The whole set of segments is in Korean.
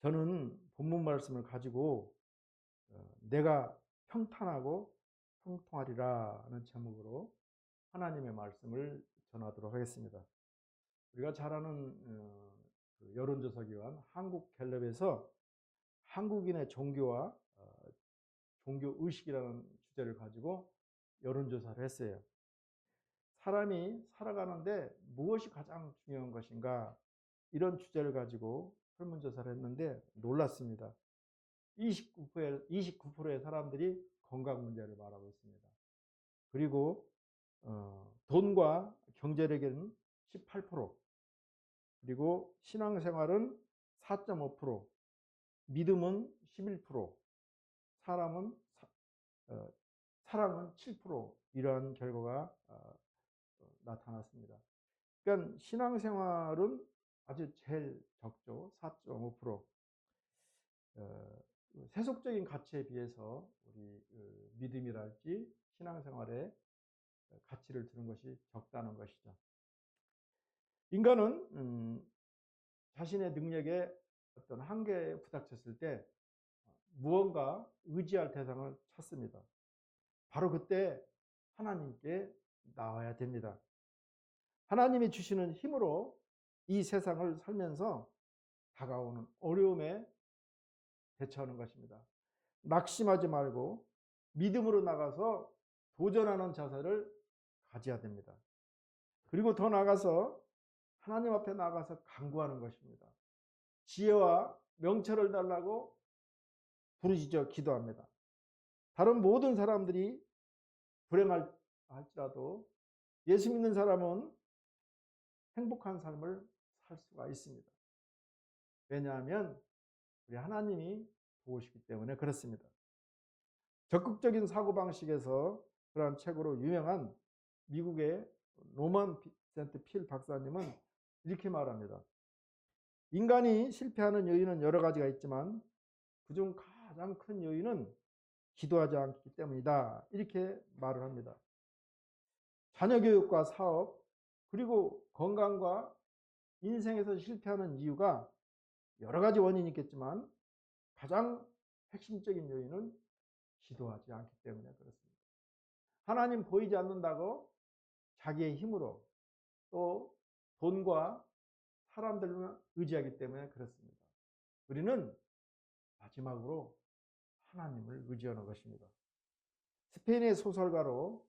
저는 본문 말씀을 가지고 어, 내가 평탄하고 형통하리라는 제목으로 하나님의 말씀을 전하도록 하겠습니다. 우리가 잘 아는 어, 그 여론조사 기관 한국 갤럽에서 한국인의 종교와 어, 종교 의식이라는 주제를 가지고 여론조사를 했어요. 사람이 살아가는데 무엇이 가장 중요한 것인가 이런 주제를 가지고 설문조사를 했는데 놀랐습니다. 29%의, 29%의 사람들이 건강 문제를 말하고 있습니다. 그리고 어, 돈과 경제력에는 18%, 그리고 신앙생활은 4.5%, 믿음은 11%, 사람은 어, 사랑은 7% 이러한 결과가 어, 나타났습니다. 그러니까 신앙생활은 아주 제일 적죠. 4.5%. 어, 세속적인 가치에 비해서 우리 그 믿음이랄지 신앙생활에 가치를 두는 것이 적다는 것이죠. 인간은 음, 자신의 능력에 어떤 한계에 부닥쳤을 때 무언가 의지할 대상을 찾습니다. 바로 그때 하나님께 나와야 됩니다. 하나님이 주시는 힘으로 이 세상을 살면서 다가오는 어려움에 대처하는 것입니다. 낙심하지 말고 믿음으로 나가서 도전하는 자세를 가져야 됩니다. 그리고 더 나가서 하나님 앞에 나가서 간구하는 것입니다. 지혜와 명철을 달라고 부르짖어 기도합니다. 다른 모든 사람들이 불행할지라도 예수 믿는 사람은 행복한 삶을 살 수가 있습니다. 왜냐하면 우리 하나님이 도우시기 때문에 그렇습니다. 적극적인 사고방식에서 그러한 책으로 유명한 미국의 로만 센트 필 박사님은 이렇게 말합니다. 인간이 실패하는 요인은 여러 가지가 있지만 그중 가장 큰 요인은 기도하지 않기 때문이다. 이렇게 말을 합니다. 자녀 교육과 사업, 그리고 건강과 인생에서 실패하는 이유가 여러 가지 원인이 있겠지만 가장 핵심적인 요인은 기도하지 않기 때문에 그렇습니다. 하나님 보이지 않는다고 자기의 힘으로 또 돈과 사람들만 의지하기 때문에 그렇습니다. 우리는 마지막으로 하나님을 의지하는 것입니다. 스페인의 소설가로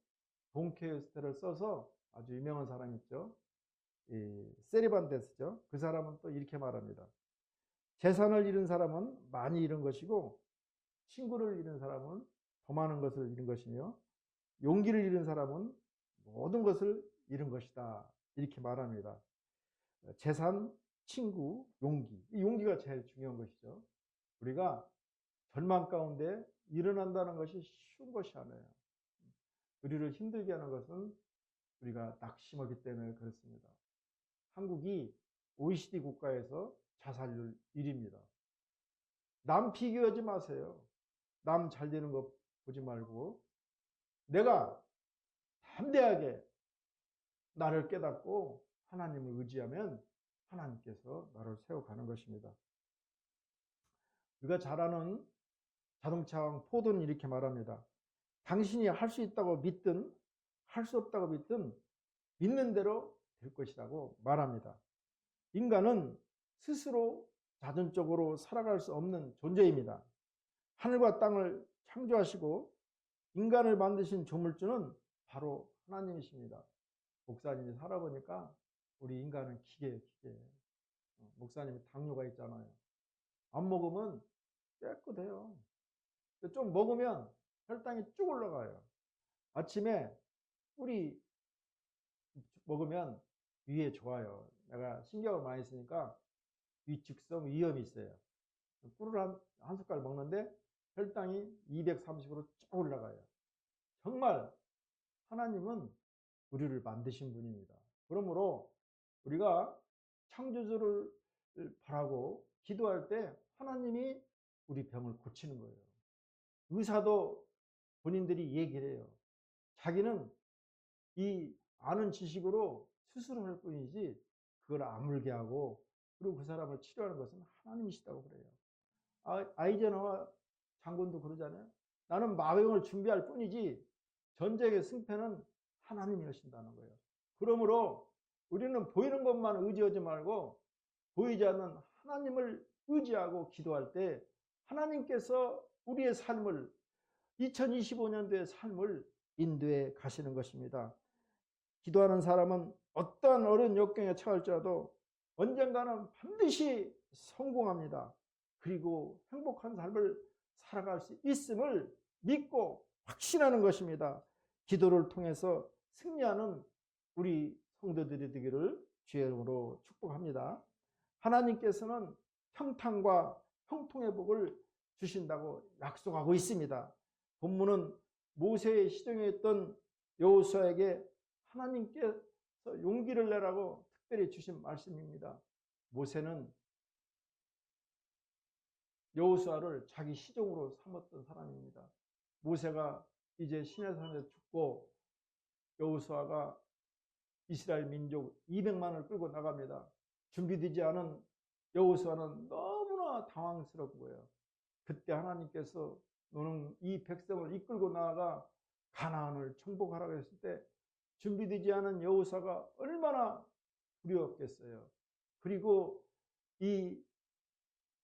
돈케스트를 써서 아주 유명한 사람이 있죠. 이 세리반데스죠. 그 사람은 또 이렇게 말합니다. 재산을 잃은 사람은 많이 잃은 것이고 친구를 잃은 사람은 더 많은 것을 잃은 것이며 용기를 잃은 사람은 모든 것을 잃은 것이다. 이렇게 말합니다. 재산, 친구, 용기. 이 용기가 제일 중요한 것이죠. 우리가 절망 가운데 일어난다는 것이 쉬운 것이 아니에요. 우리를 힘들게 하는 것은 우리가 낙심하기 때문에 그렇습니다. 한국이 OECD 국가에서 자살률 1위입니다. 남 비교하지 마세요. 남 잘 되는 거 보지 말고 내가 담대하게 나를 깨닫고 하나님을 의지하면 하나님께서 나를 세워가는 것입니다. 우리가 잘 아는 자동차왕 포도는 이렇게 말합니다. 당신이 할 수 있다고 믿든 할 수 없다고 믿든 믿는 대로 될 것이라고 말합니다. 인간은 스스로 자존적으로 살아갈 수 없는 존재입니다. 하늘과 땅을 창조하시고 인간을 만드신 조물주는 바로 하나님이십니다. 목사님이 살아보니까 우리 인간은 기계, 기계. 어, 목사님이 당뇨가 있잖아요. 안 먹으면 깨끗해요. 좀 먹으면 혈당이 쭉 올라가요. 아침에 꿀이 먹으면 위에 좋아요. 내가 신경을 많이 쓰니까 위축성 위염이 있어요. 꿀을 한, 한 숟갈 먹는데 혈당이 230으로 쭉 올라가요. 정말 하나님은 우리를 만드신 분입니다. 그러므로 우리가 창조주를 바라고 기도할 때 하나님이 우리 병을 고치는 거예요. 의사도 본인들이 얘기를 해요. 자기는 이 아는 지식으로 수술을 할 뿐이지 그걸 아물게 하고 그리고 그 사람을 치료하는 것은 하나님이시다고 그래요. 아, 아이제나와 장군도 그러잖아요. 나는 마병을 준비할 뿐이지 전쟁의 승패는 하나님이 하신다는 거예요. 그러므로 우리는 보이는 것만 의지하지 말고 보이지 않는 하나님을 의지하고 기도할 때 하나님께서 우리의 삶을 2025년도의 삶을 인도해 가시는 것입니다. 기도하는 사람은 어떠한 어려운 역경에 처할지라도 언젠가는 반드시 성공합니다. 그리고 행복한 삶을 살아갈 수 있음을 믿고 확신하는 것입니다. 기도를 통해서 승리하는 우리 성도들이 되기를 주의 이름으로 축복합니다. 하나님께서는 평탄과 형통의 복을 주신다고 약속하고 있습니다. 본문은 모세의 시종에 있던 여호수아에게 하나님께서 용기를 내라고 특별히 주신 말씀입니다. 모세는 여호수아를 자기 시종으로 삼았던 사람입니다. 모세가 이제 시내산에 죽고 여호수아가 이스라엘 민족 200만을 끌고 나갑니다. 준비되지 않은 여호수아는 너무나 당황스럽은 거예요. 그때 하나님께서 너는 이 백성을 이끌고 나아가 가나안을 정복하라고 했을 때 준비되지 않은 여호사가 얼마나 두려웠겠어요. 그리고 이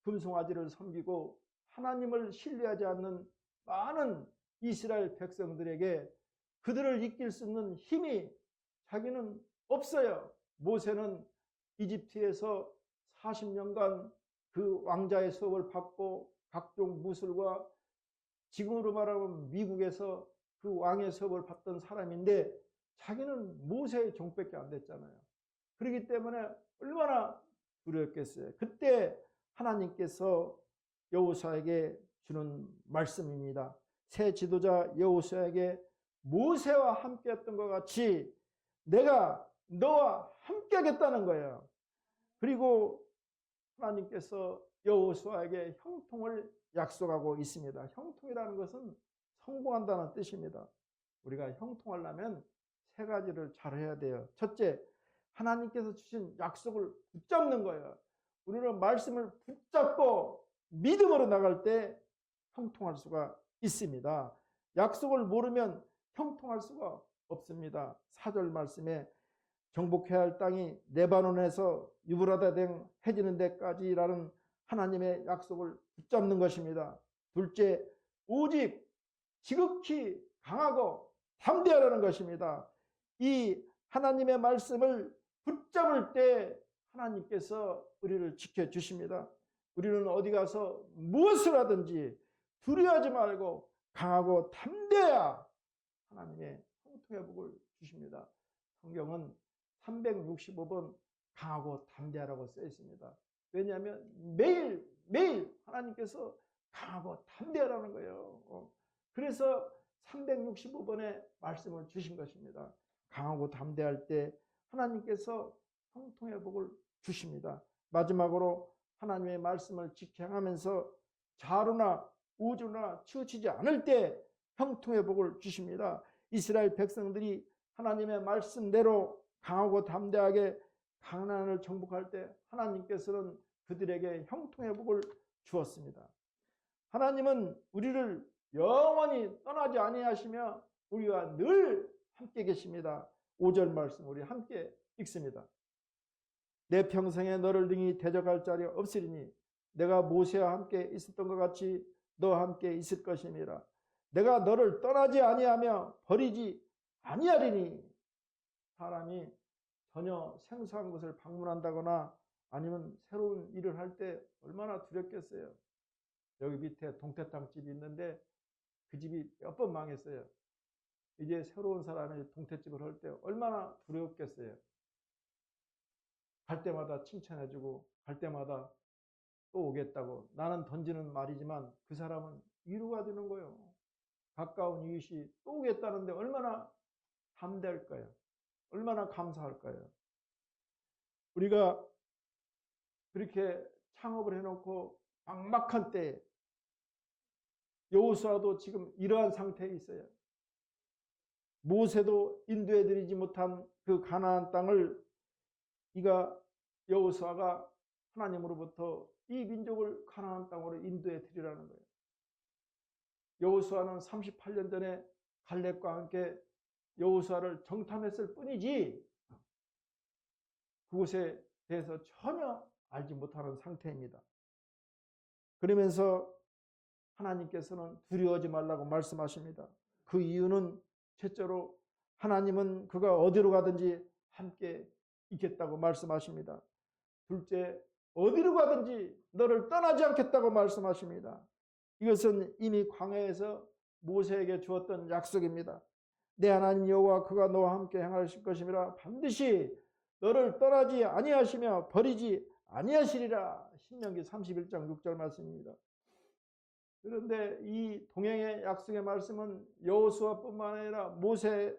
금송아지를 섬기고 하나님을 신뢰하지 않는 많은 이스라엘 백성들에게 그들을 이길 수 있는 힘이 자기는 없어요. 모세는 이집트에서 40년간 그 왕자의 수업을 받고 각종 무술과 지금으로 말하면 미국에서 그 왕의 수업을 받던 사람인데 자기는 모세의 종밖에 안 됐잖아요. 그렇기 때문에 얼마나 두려웠겠어요. 그때 하나님께서 여호수아에게 주는 말씀입니다. 새 지도자 여호수아에게 모세와 함께했던 것 같이 내가 너와 함께하겠다는 거예요. 그리고 하나님께서 여호수아에게 형통을 약속하고 있습니다. 형통이라는 것은 성공한다는 뜻입니다. 우리가 형통하려면 세 가지를 잘 해야 돼요. 첫째, 하나님께서 주신 약속을 붙잡는 거예요. 우리는 말씀을 붙잡고 믿음으로 나갈 때 형통할 수가 있습니다. 약속을 모르면 형통할 수가 없습니다. 사절 말씀에 정복해야 할 땅이 레바논에서 유브라다 등 해지는 데까지라는 하나님의 약속을 붙잡는 것입니다. 둘째, 오직 지극히 강하고 담대하라는 것입니다. 이 하나님의 말씀을 붙잡을 때 하나님께서 우리를 지켜주십니다. 우리는 어디 가서 무엇을 하든지 두려워하지 말고 강하고 담대해야 하나님의 형통의 복을 주십니다. 성경은 365번 강하고 담대하라고 써 있습니다. 왜냐하면 매일 매일 하나님께서 강하고 담대하라는 거예요. 어. 그래서 365번의 말씀을 주신 것입니다. 강하고 담대할 때 하나님께서 형통의 복을 주십니다. 마지막으로 하나님의 말씀을 지켜하면서 자루나 우주나 치우치지 않을 때 형통의 복을 주십니다. 이스라엘 백성들이 하나님의 말씀대로 강하고 담대하게 가나안을 정복할 때 하나님께서는 그들에게 형통의 복을 주었습니다. 하나님은 우리를 영원히 떠나지 아니하시며 우리와 늘 함께 계십니다. 5절 말씀 우리 함께 읽습니다. 내 평생에 너를 등이 대적할 자리 없으리니 내가 모세와 함께 있었던 것 같이 너와 함께 있을 것임이라. 내가 너를 떠나지 아니하며 버리지 아니하리니 사람이 전혀 생소한 곳을 방문한다거나 아니면 새로운 일을 할 때 얼마나 두렵겠어요. 여기 밑에 동태탕 집이 있는데 그 집이 몇 번 망했어요. 이제 새로운 사람이 동태집을 할 때 얼마나 두렵겠어요. 갈 때마다 칭찬해주고 갈 때마다 또 오겠다고 나는 던지는 말이지만 그 사람은 위로가 되는 거예요. 가까운 이웃이 또 오겠다는데 얼마나 담대할까요? 얼마나 감사할까요? 우리가 그렇게 창업을 해놓고 막막한 때 여호수아도 지금 이러한 상태에 있어요. 모세도 인도해드리지 못한 그 가나안 땅을 이가 여호수아가 하나님으로부터 이 민족을 가나안 땅으로 인도해 드리라는 거예요. 여호수아는 38년 전에 갈렙과 함께 여호수아를 정탐했을 뿐이지 그곳에 대해서 전혀 알지 못하는 상태입니다. 그러면서 하나님께서는 두려워하지 말라고 말씀하십니다. 그 이유는 첫째로 하나님은 그가 어디로 가든지 함께 있겠다고 말씀하십니다. 둘째, 어디로 가든지 너를 떠나지 않겠다고 말씀하십니다. 이것은 이미 광야에서 모세에게 주었던 약속입니다. 내 하나님 여호와 그가 너와 함께 행하실 것임이라 반드시 너를 떠나지 아니하시며 버리지 아니하시리라. 신명기 31장 6절 말씀입니다. 그런데 이 동행의 약속의 말씀은 여호수아뿐만 아니라 모세만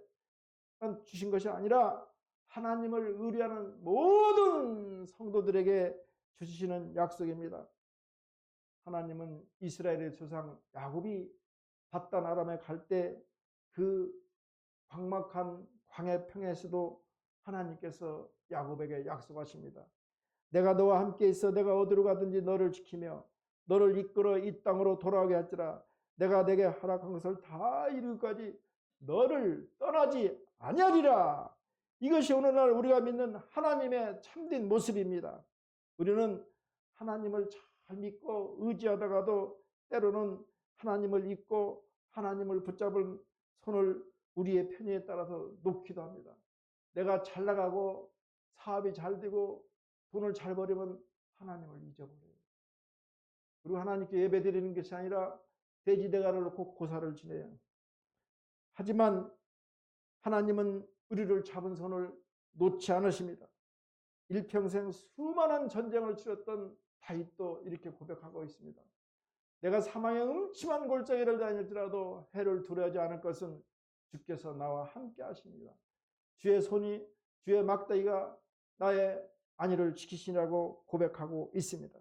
주신 것이 아니라 하나님을 의뢰하는 모든 성도들에게 주시는 약속입니다. 하나님은 이스라엘의 조상 야곱이 바단 아람에 갈 때 그 광막한 광해 평에서도 하나님께서 야곱에게 약속하십니다. 내가 너와 함께 있어 내가 어디로 가든지 너를 지키며 너를 이끌어 이 땅으로 돌아오게 할지라 내가 내게 허락한 것을 다 이루기까지 너를 떠나지 아니하리라. 이것이 오늘날 우리가 믿는 하나님의 참된 모습입니다. 우리는 하나님을 잘 믿고 의지하다가도 때로는 하나님을 잊고 하나님을 붙잡은 손을 우리의 편의에 따라서 놓기도 합니다. 내가 잘 나가고 사업이 잘 되고 돈을 잘 벌이면 하나님을 잊어버려요. 그리고 하나님께 예배 드리는 것이 아니라 돼지 대가를 놓고 고사를 지내요. 하지만 하나님은 우리를 잡은 손을 놓지 않으십니다. 일평생 수많은 전쟁을 치렀던 다윗도 이렇게 고백하고 있습니다. 내가 사망의 음침한 골짜기를 다닐지라도 해를 두려워하지 않을 것은 주께서 나와 함께 하십니다. 주의 손이 주의 막대기가 나의 안위를 지키시라고 고백하고 있습니다.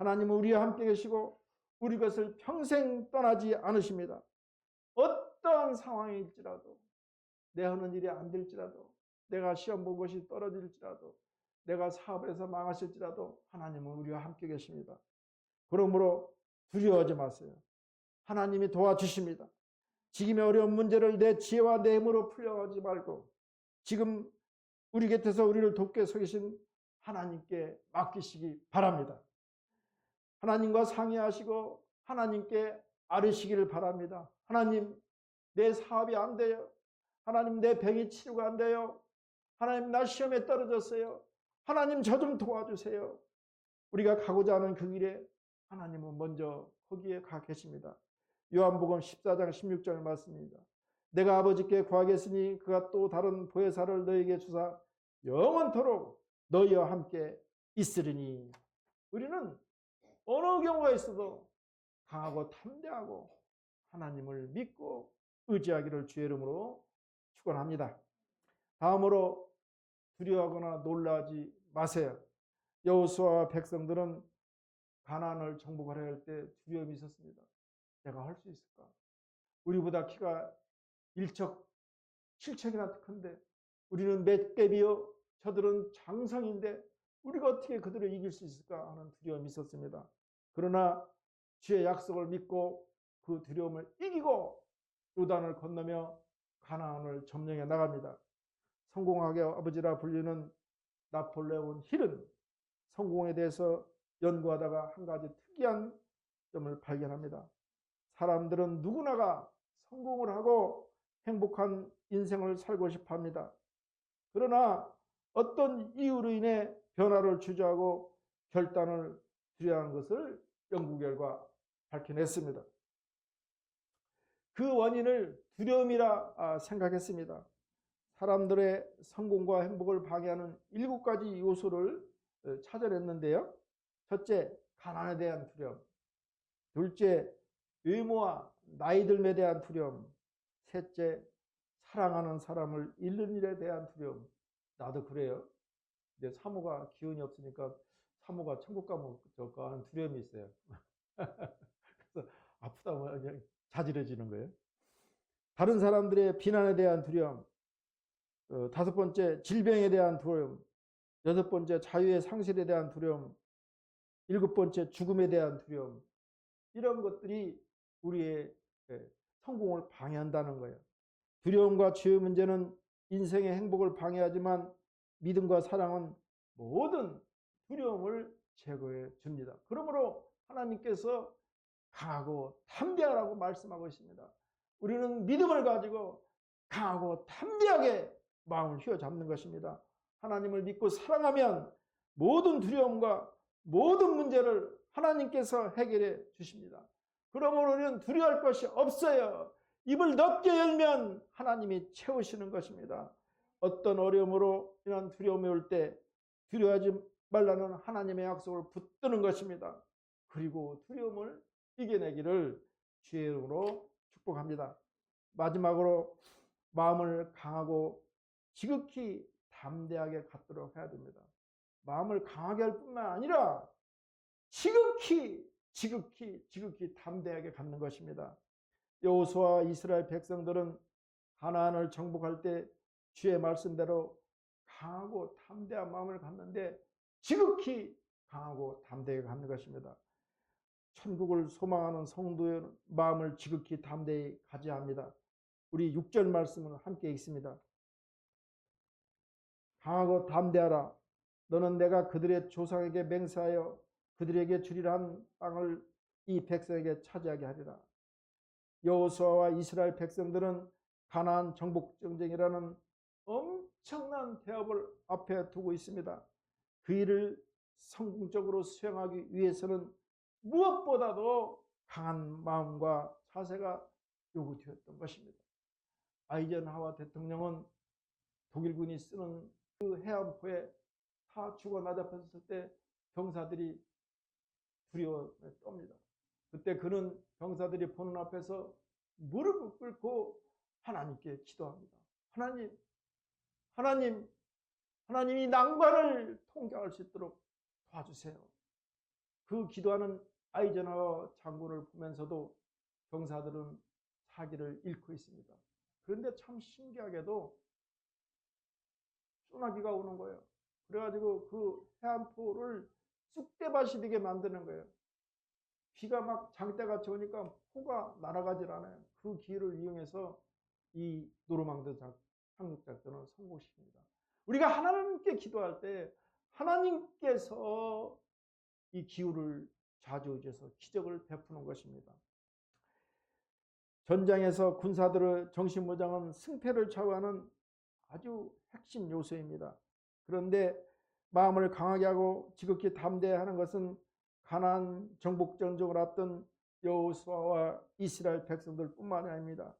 하나님은 우리와 함께 계시고 우리 것을 평생 떠나지 않으십니다. 어떠한 상황일지라도 내 하는 일이 안 될지라도 내가 시험 본 것이 떨어질지라도 내가 사업에서 망하실지라도 하나님은 우리와 함께 계십니다. 그러므로 두려워하지 마세요. 하나님이 도와주십니다. 지금의 어려운 문제를 내 지혜와 내 힘으로 풀려가지 말고 지금 우리 곁에서 우리를 돕게 서 계신 하나님께 맡기시기 바랍니다. 하나님과 상의하시고 하나님께 아뢰시기를 바랍니다. 하나님, 내 사업이 안 돼요. 하나님, 내 병이 치료가 안 돼요. 하나님, 나 시험에 떨어졌어요. 하나님, 저 좀 도와주세요. 우리가 가고자 하는 그 길에 하나님은 먼저 거기에 가 계십니다. 요한복음 14장 16절 말씀입니다. 내가 아버지께 구하겠으니 그가 또 다른 보혜사를 너에게 주사 영원토록 너희와 함께 있으리니 우리는 어느 경우가 있어도 강하고 담대하고 하나님을 믿고 의지하기를 주의 이름으로 축원합니다. 다음으로 두려워하거나 놀라지 마세요. 여호수아와 백성들은 가나안을 정복하려 할 때 두려움이 있었습니다. 내가 할 수 있을까? 우리보다 키가 1척, 7척이나 큰데 우리는 맷개비요 저들은 장성인데 우리가 어떻게 그들을 이길 수 있을까 하는 두려움이 있었습니다. 그러나 주의 약속을 믿고 그 두려움을 이기고 요단을 건너며 가나안을 점령해 나갑니다. 성공하게 아버지라 불리는 나폴레온 힐은 성공에 대해서 연구하다가 한 가지 특이한 점을 발견합니다. 사람들은 누구나가 성공을 하고 행복한 인생을 살고 싶어 합니다. 그러나 어떤 이유로 인해 변화를 주저하고 결단을 두려워하는 것을 연구 결과 밝혀냈습니다. 그 원인을 두려움이라 아, 생각했습니다. 사람들의 성공과 행복을 방해하는 일곱 가지 요소를 어, 찾아냈는데요. 첫째, 가난에 대한 두려움. 둘째, 외모와 나이 들에 대한 두려움. 셋째, 사랑하는 사람을 잃는 일에 대한 두려움. 나도 그래요. 근데 사모가 기운이 없으니까 사모가 천국 가면 저까 하는 두려움이 있어요. 그래서 아프다 고 그냥 자질해지는 거예요. 다른 사람들의 비난에 대한 두려움. 어, 다섯 번째, 질병에 대한 두려움. 여섯 번째 자유의 상실에 대한 두려움, 일곱 번째 죽음에 대한 두려움, 이런 것들이 우리의 예, 성공을 방해한다는 거예요. 두려움과 죄의 문제는 인생의 행복을 방해하지만 믿음과 사랑은 모든 두려움을 제거해 줍니다. 그러므로 하나님께서 강하고 담대하라고 말씀하고 있습니다. 우리는 믿음을 가지고 강하고 담대하게 마음을 휘어잡는 것입니다. 하나님을 믿고 사랑하면 모든 두려움과 모든 문제를 하나님께서 해결해 주십니다. 그러므로 우리는 두려워할 것이 없어요. 입을 넓게 열면 하나님이 채우시는 것입니다. 어떤 어려움으로 이런 두려움이 올 때 두려워하지 말라는 하나님의 약속을 붙드는 것입니다. 그리고 두려움을 이겨내기를 주의 이름으로 축복합니다. 마지막으로 마음을 강하고 지극히 담대하게 갖도록 해야 됩니다. 마음을 강하게 할 뿐만 아니라 지극히 지극히 지극히 담대하게 갖는 것입니다. 여호수아 이스라엘 백성들은 하나안을 정복할 때 주의 말씀대로 강하고 담대한 마음을 갖는데 지극히 강하고 담대하게 갖는 것입니다. 천국을 소망하는 성도의 마음을 지극히 담대히 가져야 합니다. 우리 6절 말씀은 함께 있습니다. 강하고 담대하라. 너는 내가 그들의 조상에게 맹세하여 그들에게 주리라 한 땅을 이 백성에게 차지하게 하리라. 여호수아와 이스라엘 백성들은 가나안 정복 전쟁이라는 엄청난 대업을 앞에 두고 있습니다. 그 일을 성공적으로 수행하기 위해서는 무엇보다도 강한 마음과 자세가 요구되었던 것입니다. 아이젠하와 대통령은 독일군이 쓰는 그 해안포에 다 죽어 나잡혔을 때 병사들이 두려워 떱니다. 그때 그는 병사들이 보는 앞에서 무릎을 꿇고 하나님께 기도합니다. 하나님, 하나님, 하나님이 난관을 통과할 수 있도록 도와주세요. 그 기도하는 아이젠하워 장군을 보면서도 병사들은 사기를 잃고 있습니다. 그런데 참 신기하게도 소나기가 오는 거예요. 그래가지고 그 해안포를 쑥대밭이 되게 만드는 거예요. 비가 막 장대같이 오니까 포가 날아가질 않아요. 그 기회를 이용해서 이 노르망드 상륙작전을 성공시킵니다. 우리가 하나님께 기도할 때 하나님께서 이 기후를 좌지우지해서 기적을 베푸는 것입니다. 전장에서 군사들의 정신무장은 승패를 좌우하는 아주 핵심 요소입니다. 그런데 마음을 강하게 하고 지극히 담대하는 것은 가난 정복 전쟁을 앞둔 여호수아와 이스라엘 백성들뿐만 아닙니다.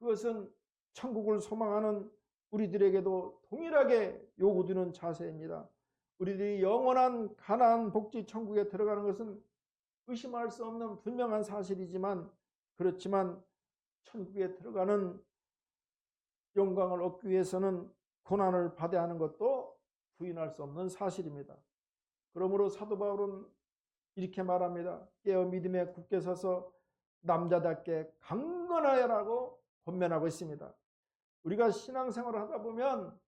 그것은 천국을 소망하는 우리들에게도 동일하게 요구되는 자세입니다. 우리들이 영원한 가나안 복지 천국에 들어가는 것은 의심할 수 없는 분명한 사실이지만 그렇지만 천국에 들어가는 영광을 얻기 위해서는 고난을 받아야 하는 것도 부인할 수 없는 사실입니다. 그러므로 사도 바울은 이렇게 말합니다. 깨어 믿음에 굳게 서서 남자답게 강건하여라고 권면하고 있습니다. 우리가 신앙생활을 하다 보면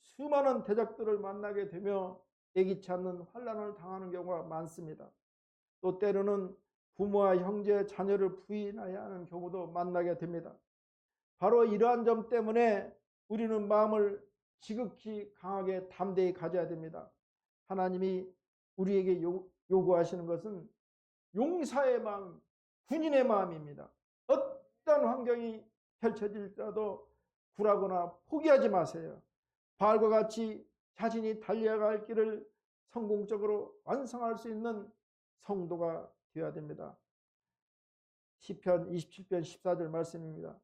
수많은 대적들을 만나게 되며 예기치 않는 환란을 당하는 경우가 많습니다. 또 때로는 부모와 형제, 자녀를 부인해야 하는 경우도 만나게 됩니다. 바로 이러한 점 때문에 우리는 마음을 지극히 강하게 담대히 가져야 됩니다. 하나님이 우리에게 요구하시는 것은 용사의 마음, 군인의 마음입니다. 어떤 환경이 펼쳐질지라도 굴하거나 포기하지 마세요. 바알과 같이 자신이 달려갈 길을 성공적으로 완성할 수 있는 성도가 되어야 됩니다. 시편 27편 14절 말씀입니다.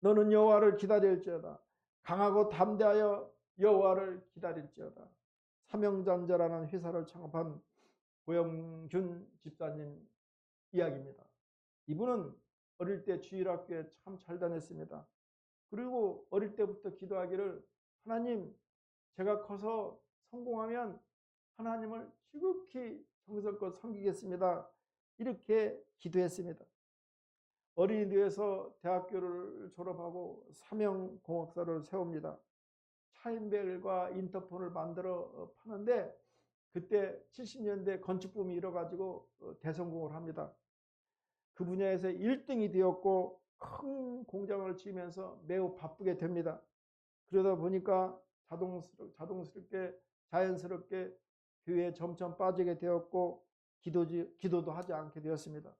너는 여호와를 기다릴지어다. 강하고 담대하여 여호와를 기다릴지어다. 사명장자라는 회사를 창업한 고영균 집사님 이야기입니다. 이분은 어릴 때 주일학교에 참 잘 다녔습니다. 그리고 어릴 때부터 기도하기를 하나님 제가 커서 성공하면 하나님을 지극히 정성껏 섬기겠습니다. 이렇게 기도했습니다. 어린이대에서 대학교를 졸업하고 사명공학사를 세웁니다. 타임벨과 인터폰을 만들어 어, 파는데 그때 70년대 건축붐이 일어가지고 어, 대성공을 합니다. 그 분야에서 1등이 되었고 큰 공장을 지으면서 매우 바쁘게 됩니다. 그러다 보니까 자동스럽, 자동스럽게 자연스럽게 교회에 점점 빠지게 되었고 기도지, 기도도 하지 않게 되었습니다.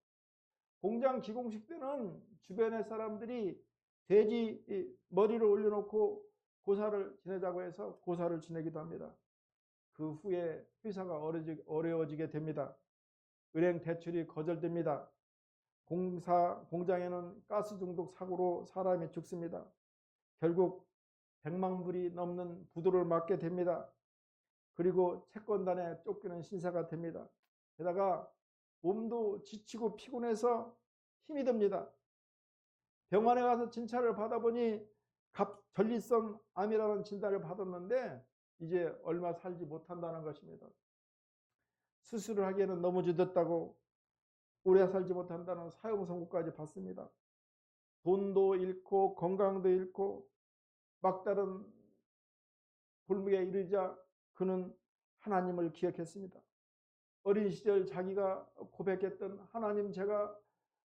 공장 기공식 때는 주변의 사람들이 돼지 머리를 올려놓고 고사를 지내자고 해서 고사를 지내기도 합니다. 그 후에 회사가 어려워지게 됩니다. 은행 대출이 거절됩니다. 공사, 공장에는 가스 중독 사고로 사람이 죽습니다. 결국 100만 불이 넘는 부도를 맞게 됩니다. 그리고 채권단에 쫓기는 신사가 됩니다. 게다가 몸도 지치고 피곤해서 힘이 듭니다. 병원에 가서 진찰을 받아보니 갑 전립선 암이라는 진단을 받았는데 이제 얼마 살지 못한다는 것입니다. 수술을 하기에는 너무 늦었다고 오래 살지 못한다는 사형 선고까지 받습니다. 돈도 잃고 건강도 잃고 막다른 골목에 이르자 그는 하나님을 기억했습니다. 어린 시절 자기가 고백했던 하나님 제가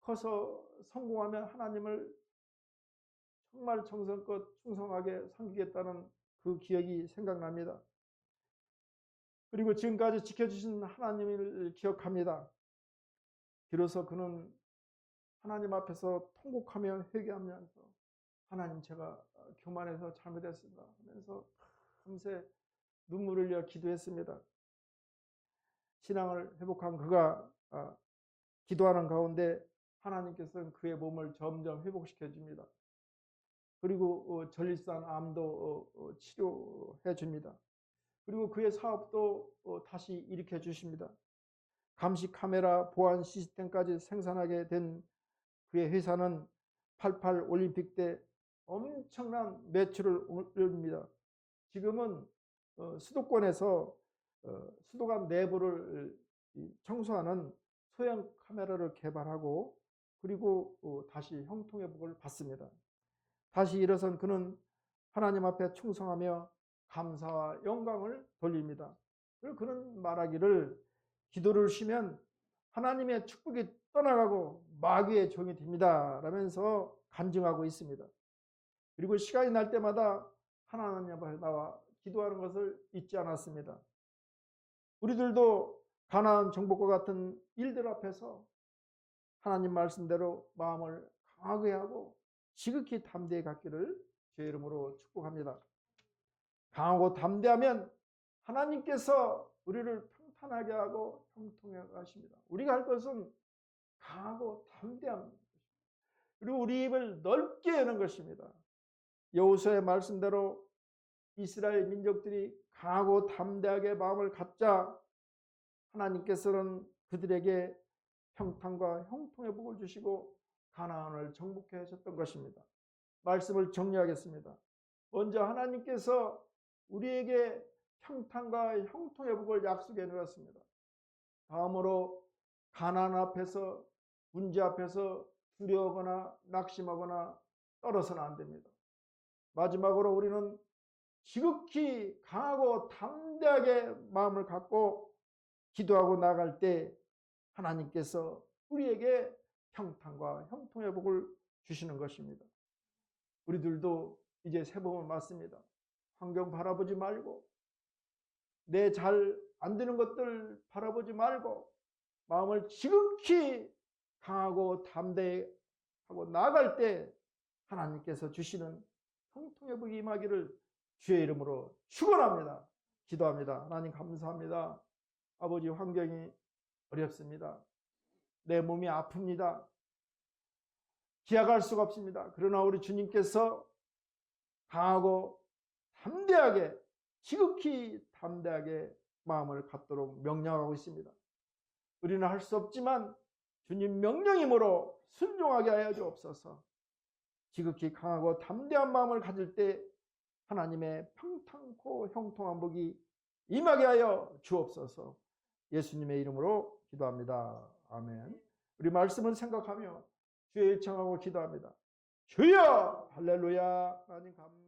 커서 성공하면 하나님을 정말 정성껏 충성하게 섬기겠다는 그 기억이 생각납니다. 그리고 지금까지 지켜주신 하나님을 기억합니다. 비로소 그는 하나님 앞에서 통곡하며 회개하면서 하나님 제가 교만해서 잘못했습니다 하면서 밤새 눈물을 흘려 기도했습니다. 신앙을 회복한 그가 아, 기도하는 가운데 하나님께서는 그의 몸을 점점 회복시켜 줍니다. 그리고 어, 전립선 암도 어, 어, 치료해 줍니다. 그리고 그의 사업도 다시 일으켜 주십니다. 감시 카메라 보안 시스템까지 생산하게 된 그의 회사는 88 올림픽 때 엄청난 매출을 올립니다. 지금은 수도권에서 수도관 내부를 청소하는 소형 카메라를 개발하고 그리고 다시 형통 회복을 받습니다. 다시 일어선 그는 하나님 앞에 충성하며 감사와 영광을 돌립니다. 그는 말하기를 기도를 쉬면 하나님의 축복이 떠나가고 마귀의 종이 됩니다. 라면서 간증하고 있습니다. 그리고 시간이 날 때마다 하나님 앞에 나와 기도하는 것을 잊지 않았습니다. 우리들도 가나안 정복과 같은 일들 앞에서 하나님 말씀대로 마음을 강하게 하고 지극히 담대히 갖기를 주의 이름으로 축복합니다. 강하고 담대하면 하나님께서 우리를 평탄하게 하고 형통하게 하십니다. 우리가 할 것은 강하고 담대한 것입니다. 그리고 우리 입을 넓게 여는 것입니다. 여호수의 말씀대로 이스라엘 민족들이 강하고 담대하게 마음을 갖자 하나님께서는 그들에게 평탄과 형통의 복을 주시고 가나안을 정복해 하셨던 것입니다. 말씀을 정리하겠습니다. 먼저 하나님께서 우리에게 평탄과 형통의 복을 약속해 놓았습니다. 다음으로 가난 앞에서 문제 앞에서 두려워하거나 낙심하거나 떨어서는 안 됩니다. 마지막으로 우리는 지극히 강하고 담대하게 마음을 갖고 기도하고 나갈 때 하나님께서 우리에게 평탄과 형통의 복을 주시는 것입니다. 우리들도 이제 새봄을 맞습니다. 환경 바라보지 말고 내 잘 안 되는 것들 바라보지 말고 마음을 지극히 강하고 담대하고 나갈 때 하나님께서 주시는 형통의 복이 임하기를 주의 이름으로 축원합니다. 기도합니다. 하나님 감사합니다. 아버지 환경이 어렵습니다. 내 몸이 아픕니다. 기약할 수가 없습니다. 그러나 우리 주님께서 강하고 담대하게 지극히 담대하게 마음을 갖도록 명령하고 있습니다. 우리는 할 수 없지만 주님 명령이므로 순종하게 하여 주옵소서. 지극히 강하고 담대한 마음을 가질 때 하나님의 평탄코 형통한 복이 임하게 하여 주옵소서. 예수님의 이름으로 기도합니다. 아멘. 우리 말씀을 생각하며 주의 일청하고 기도합니다. 주여 할렐루야 하나님 감